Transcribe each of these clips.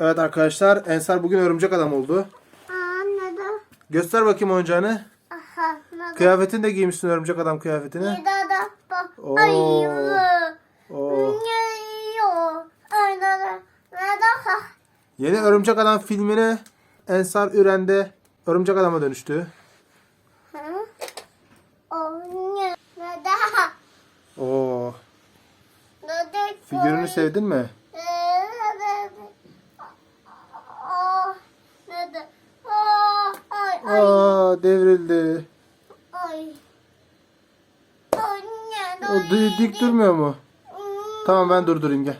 Evet arkadaşlar Ensar bugün örümcek adam oldu. Anladım. Göster bakayım oyuncağını. Aha, anladım. Kıyafetini de giymişsin örümcek adam kıyafetini. Bir daha da bak. Oo. Ay. Ne? Yeni örümcek adam filmine Ensar Üren'de örümcek adama dönüştü. Hı? O ne? Ne daha? Oo. Ne? Figürünü sevdin mi? Ee, ne daha? Aa, ne daha? Aa, Ay ay Aa devrildi. ay. Anne, O di- dik durmuyor mu? Tamam ben durdurayım gel.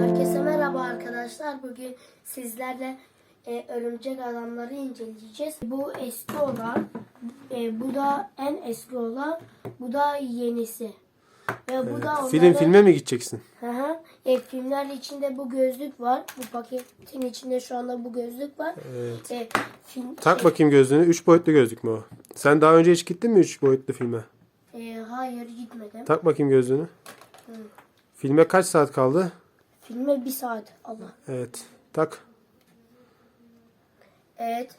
Herkese merhaba arkadaşlar. Bugün sizlerle e, örümcek adamları inceleyeceğiz. Bu eski olan, e, bu da en eski olan, bu da yenisi. Ve bu da Film onların- filme mi gideceksin? Hı hı. E, filmler içinde bu gözlük var. Bu paketin içinde şu anda bu gözlük var. Evet. E, film, Tak bakayım gözlüğünü. 3 boyutlu gözlük mü o? Sen daha önce hiç gittin mi 3 boyutlu filme? e, hayır gitmedim. Tak bakayım gözlüğünü. Filme kaç saat kaldı? Filme bir saat. Allah. Evet. Tak. Evet.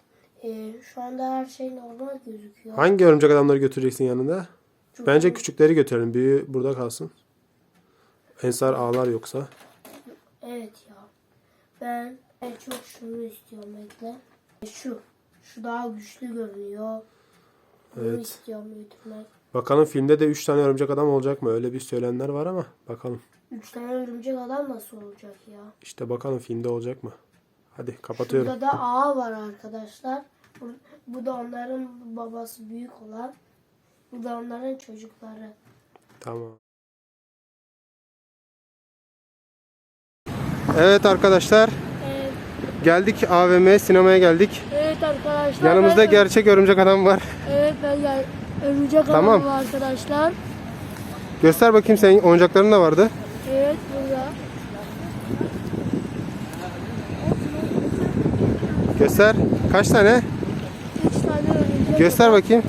E, şu anda her şey normal gözüküyor. Hangi örümcek adamları götüreceksin yanında? Bence küçükleri götürelim. Büyüğü burada kalsın. Ensar ağlar yoksa. Evet ya. Ben en çok şunu istiyorum bekle. Şu. Şu daha güçlü görünüyor. Bunu Evet. istiyorum götürmek. Bakalım filmde de 3 tane örümcek adam olacak mı? Öyle bir söylenenler var ama bakalım. Üç tane örümcek adam nasıl olacak ya? İşte bakalım filmde olacak mı? Hadi kapatıyorum. Burada da ağa var arkadaşlar. Bu da onların babası büyük olan. Bu da onların çocukları. Tamam. Evet arkadaşlar. Evet, Geldik AVM sinemaya geldik. evet arkadaşlar. Yanımızda ben- gerçek örümcek adam var. Evet ben gel örümcek Tamam. adam var arkadaşlar. Göster bakayım senin oyuncakların da vardı. Evet burada. Göster. Kaç tane? Üç tane örümcek Göster bakayım.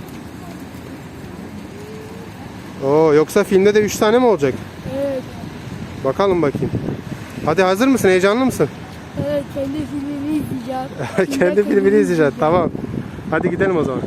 Oo yoksa filmde de 3 tane mi olacak? Evet. Bakalım bakayım. Hadi hazır mısın? Heyecanlı mısın? Evet kendi filmimi izleyeceğim. Kendi filmini izleyeceğiz. Tamam. Hadi gidelim o zaman.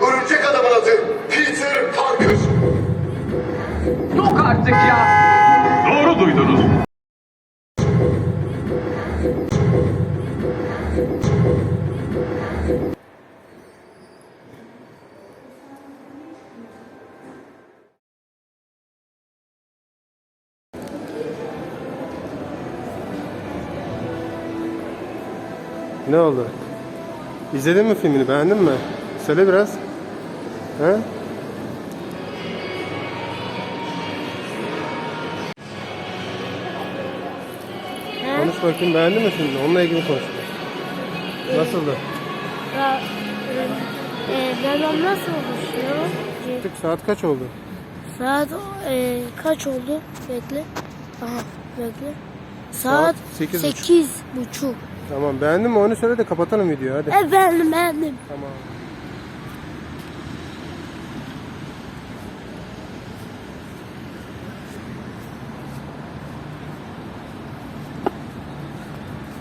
Örümcek adamın adı Peter Parker. Yok artık ya. Doğru duydunuz. Ne oldu? İzledin mi filmini? Beğendin mi? Söyle biraz. He? Konuş bakayım beğendin mi filmini? Onunla ilgili konuş. Nasıldı? Ya, e, Venom nasıl oluşuyor? Artık saat kaç oldu? Saat e, kaç oldu? Bekle. Aha bekle. Saat sekiz sekiz buçuk. Tamam beğendin mi? Onu söyle de kapatalım videoyu hadi. Efendim beğendim. Tamam.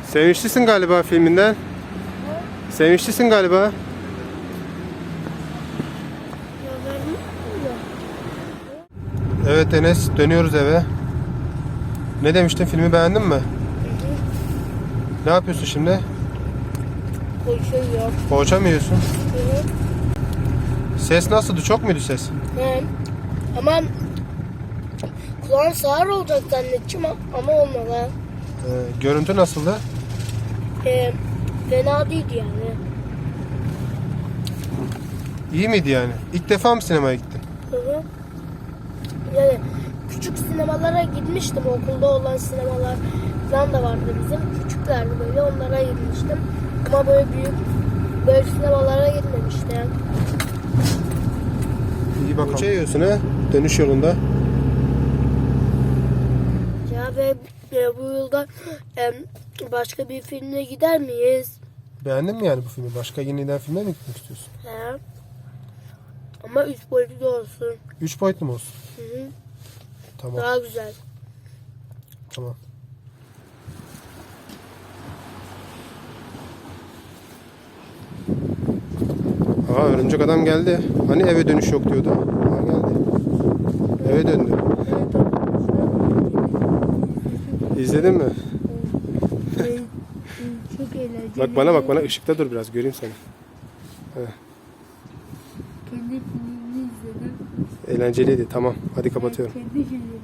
Sevinçlisin galiba filminden. Sevinçlisin galiba. Evet Enes dönüyoruz eve. Ne demiştin filmi beğendin mi? Ne yapıyorsun şimdi? Konuşuyor. Poğaça mı yiyorsun? Evet. Ses nasıldı? Çok muydu ses? He. Ama kulağım sağır olacak zannettim ama olmadı. Ee, görüntü nasıldı? E, fena değildi yani. İyi miydi yani? İlk defa mı sinemaya gittin? Hı hı. Yani küçük sinemalara gitmiştim. Okulda olan sinemalar falan da vardı bizim. Küçüklerdi böyle onlara gitmiştim. Ama böyle büyük böyle sinemalara gitmemiştim. İyi bakalım. Şey yiyorsun ha? Dönüş yolunda. Ya ve e, bu yılda e, başka bir filmle gider miyiz? Beğendin mi yani bu filmi? Başka yeniden filme mi gitmek istiyorsun? He. Ama üç boyutlu olsun. Üç boyutlu mu olsun? Hı hı. Tamam. Daha güzel. Tamam. Aa örümcek adam geldi. Hani eve dönüş yok diyordu. Aa geldi. Eve döndü. İzledin mi? Çok eğlenceli. Bak bana bak bana ışıkta dur biraz göreyim seni. Kendi filmini izledim. Eğlenceliydi. Tamam. Hadi kapatıyorum. Filmini.